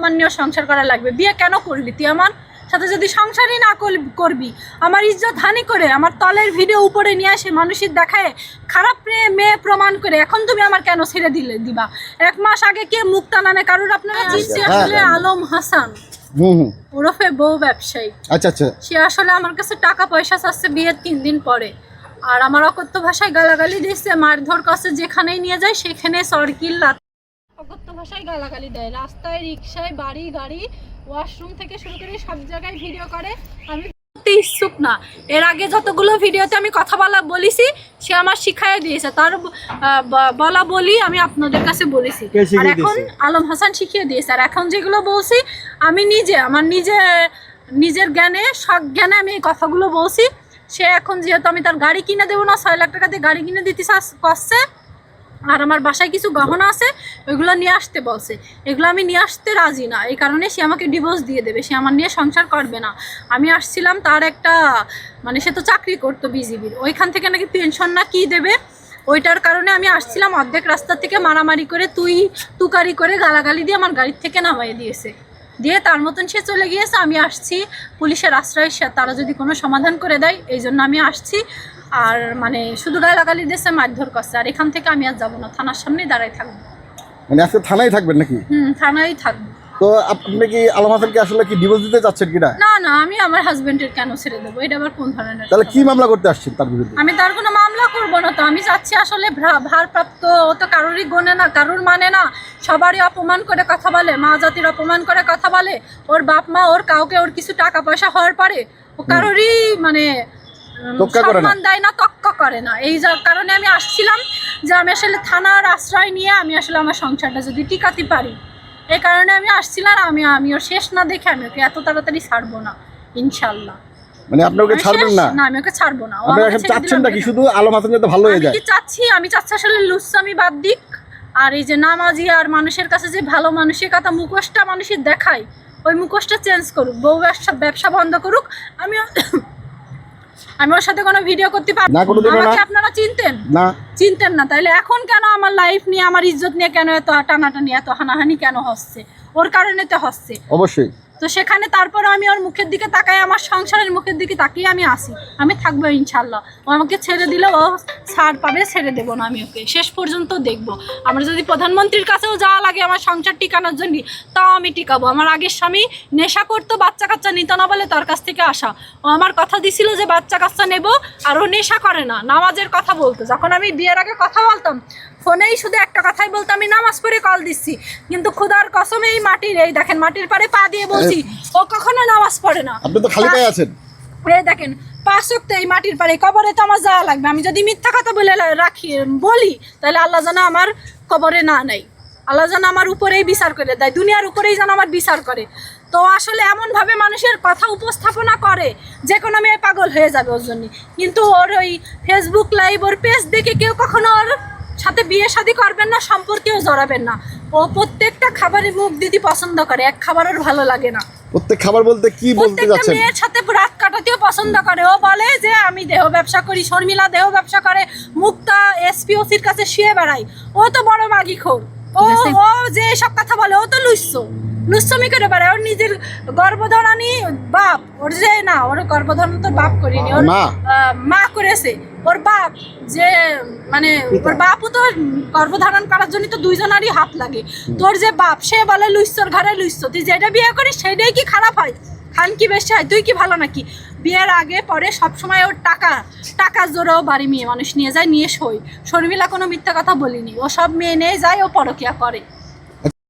আমার নিয়েও সংসার করা লাগবে। বিয়ে কেন করলি তুই আমার? সাথে যদি সংসারই না কর- করবি আমার ইজ্জত হানি করে আমার তলের ভিডিও উপরে নিয়ে আসে মানুষের দেখায় খারাপ মেয়ে প্রমাণ করে এখন তুমি আমার কেন ছেড়ে দিলে দিবা? এক মাস আগে কে মুখ টানানে কারোর আপনারা চিনছি হ্যাঁ। আসলে আলম হাসান। ওরফে বউ ব্যবসায়ী। আচ্ছা আচ্ছা। সে আসলে আমার কাছে টাকা পয়সা চাচ্ছে বিয়ের তিন দিন পরে। আর আমার অকথ্য ভাষায় গালাগালি দিচ্ছে মারধর কাছে যেখানেই নিয়ে যায় সেখানে সরকিল অকথ্য ভাষায় গালাগালি দেয়। রাস্তায় রিক্সায় বাড়ি গাড়ি ওয়াশরুম থেকে শুরু করে সব জায়গায় ভিডিও করে। আমি করতে ইচ্ছুক না। এর আগে যতগুলো ভিডিওতে আমি কথা বলা বলেছি সে আমার শিখাই দিয়েছে। তার বলা বলি আমি আপনাদের কাছে বলেছি। আর এখন আলম হাসান শিখিয়ে দিয়েছে। আর এখন যেগুলো বলছি আমি নিজে আমার নিজে নিজের জ্ঞানে সজ্ঞানে আমি এই কথাগুলো বলছি। সে এখন যেহেতু আমি তার গাড়ি কিনে দেবো না ছয় লাখ টাকা দিয়ে গাড়ি কিনে দিতে করছে আর আমার বাসায় কিছু গহনা আছে, ওইগুলো নিয়ে আসতে বলছে। এগুলো আমি নিয়ে আসতে রাজি না, এই কারণে সে আমাকে ডিভোর্স দিয়ে দেবে, সে আমার নিয়ে সংসার করবে না। আমি আসছিলাম তার একটা মানে সে তো চাকরি করতো বিজিবির, ওইখান থেকে নাকি পেনশন না কি দেবে, ওইটার কারণে আমি আসছিলাম অর্ধেক রাস্তা থেকে মারামারি করে তুই, তুকারি করে গালাগালি দিয়ে আমার গাড়ির থেকে নামাই দিয়েছে। দিয়ে তার মতন সে চলে গিয়েছে, আমি আসছি, পুলিশের আশ্রয় তারা যদি কোনো সমাধান করে দেয়, এই জন্য আমি আসছি। আর মানে শুধু গালাগালি দিয়েছে মারধর করছে। আর এখান থেকে আমি আর যাব না থানার সামনেই দাঁড়াই থাকব। মানে আজকে থানায় থাকবেন নাকি? হুম থানায় থাকব। তো আপনি কি আলম হাসানকে আসলে কি ডিভোর্স দিতে চাচ্ছেন কিনা? না না আমি আমার হাজবেন্ডের কেন ছেড়ে দেবো? এটা আবার কোন ধরনের তাহলে কি মামলা করতে আসছেন তার বিরুদ্ধে? আমি তার কোনো মামলা করব না তো। আমি চাচ্ছি আসলে ভারপ্রাপ্ত ও তো কারোরই গোনে না কারোর মানে না। সবারই অপমান করে কথা বলে মা জাতির অপমান করে কথা বলে। ওর বাপ মা ওর কাউকে ওর কিছু টাকা পয়সা হওয়ার পরে ও কারোরই মানে তোক্কা করে না। সম্মান দেয় না তক্কা করে না। এই কারণে আমি আসছিলাম যে আমি আসলে থানার আশ্রয় নিয়ে আমি আসলে আমার সংসারটা যদি টিকাতে পারি। এই কারণে আমি আসছিলাম আমি আমি ওর শেষ না দেখে আমি ওকে এত তাড়াতাড়ি ছাড়বো না ইনশাল্লাহ মানে আপনি ওকে আমি ছাড়বেন না? না আমি ওকে ছাড়বো না। আপনি এখন চাচ্ছেন নাকি শুধু আলম হাসান যাতে ভালো হয়ে আমি যায়? কি চাচ্ছি? আমি চাচ্ছি আসলে লুচ্ছামি বাদ দিক। আর এই যে নামাজি আর মানুষের কাছে যে ভালো মানসিকতা মুখোশটা মানুষের দেখায় ওই মুখোশটা চেঞ্জ করুক বউ ব্যবসা ব্যবসা বন্ধ করুক আমি আমি ওর সাথে কোনো ভিডিও করতে পারব না, কোনো দিনও না। আমাকে আপনারা চিনতেন? না। চিনতেন না। তাইলে এখন কেন আমার লাইফ নিয়ে আমার ইজ্জত নিয়ে কেন এত টানাটানি এত হানাহানি কেন হচ্ছে? ওর কারণে তো হচ্ছে। অবশ্যই। তো সেখানে তারপরে আমি ওর মুখের দিকে তাকাই, আমার সংসারের মুখের দিকে তাকিয়ে আমি আসি। আমি থাকব ইনশাল্লাহ ও আমাকে ছেড়ে দিলে ও ছাড় পাবে, ছেড়ে দেবো না আমি ওকে। শেষ পর্যন্ত দেখব। আমরা যদি প্রধানমন্ত্রীর কাছেও যাওয়া লাগে আমার সংসার টিকানোর জন্য, তাও আমি টিকাবো। আমার আগের স্বামী নেশা করতো, বাচ্চা কাচ্চা নিত না বলে তার কাছ থেকে আসা। ও আমার কথা দিছিল যে বাচ্চা কাচ্চা নেব, আর ও নেশা করে না, নামাজের কথা বলতো। যখন আমি বিয়ের আগে কথা বলতাম, ফোনেই শুধু একটা কথাই বলতো, আমি নামাজ পড়ে কল দিচ্ছি। কিন্তু খুদার কসমে এই মাটির, এই দেখেন মাটির পারে পা দিয়ে বলছি ও কখনো নামাজ পড়ে না। আপনি তো খালি পায়ে আছেন। এই দেখেন পাঁচ সপ্তাহ এই মাটির পারে কবরে তো আমার যাওয়া লাগবে। আমি যদি মিথ্যা কথা বলে রাখি বলি তাহলে আল্লাহ যেন আমার কবরে না নেই আল্লাহ যেন আমার উপরেই বিচার করে দেয় দুনিয়ার উপরেই যেন আমার বিচার করে। তো আসলে এমনভাবে মানুষের কথা উপস্থাপনা করে যে কোনো মেয়ে পাগল হয়ে যাবে ওর জন্য। কিন্তু ওর ওই ফেসবুক লাইভ ওর পেজ দেখে কেউ কখনো ওর সাথে বিয়ে শাদি করবেন না সম্পর্কেও জড়াবেন না। ও প্রত্যেকটা খাবারে মুখ দিদি পছন্দ করে এক খাবার ওর ভালো লাগে না। প্রত্যেক খাবার বলতে কি বলতে যাচ্ছেন? মেয়ের সাথে রাত কাটাতেও পছন্দ করে। ও বলে যে আমি দেহ ব্যবসা করি শর্মিলা দেহ ব্যবসা করে মুক্তা এসপিওসির কাছে শুয়ে বেড়াই। ও তো বড় মাগি খোর ও ও যে সব কথা বলে ও তো লুচ্ছ। লুচ্ছমি করে বেড়ায় ওর নিজের গর্ভধারণী বাপ। ওর যে না ওর গর্ভধারণ তো বাপ করিনি ওর মা। করেছে। ওর বাপ যে মানে ওর বাপও তো গর্ভধারণ করার জন্য তো দুইজনারই হাত লাগে। তোর যে বাপ সে বলে লুইস্তর ঘরে লুইস্ত তুই যেটা বিয়ে করিস সেটাই কি খারাপ হয়? খান কি বেশি হয়? তুই কি ভালো নাকি? বিয়ের আগে পরে সবসময় ওর টাকা টাকা জোরেও বাড়ি মেয়ে মানুষ নিয়ে যায় নিয়ে সই শর্মিলা কোনো মিথ্যা কথা বলিনি। ও সব মেয়ে নিয়ে যায় ও পরকিয়া করে।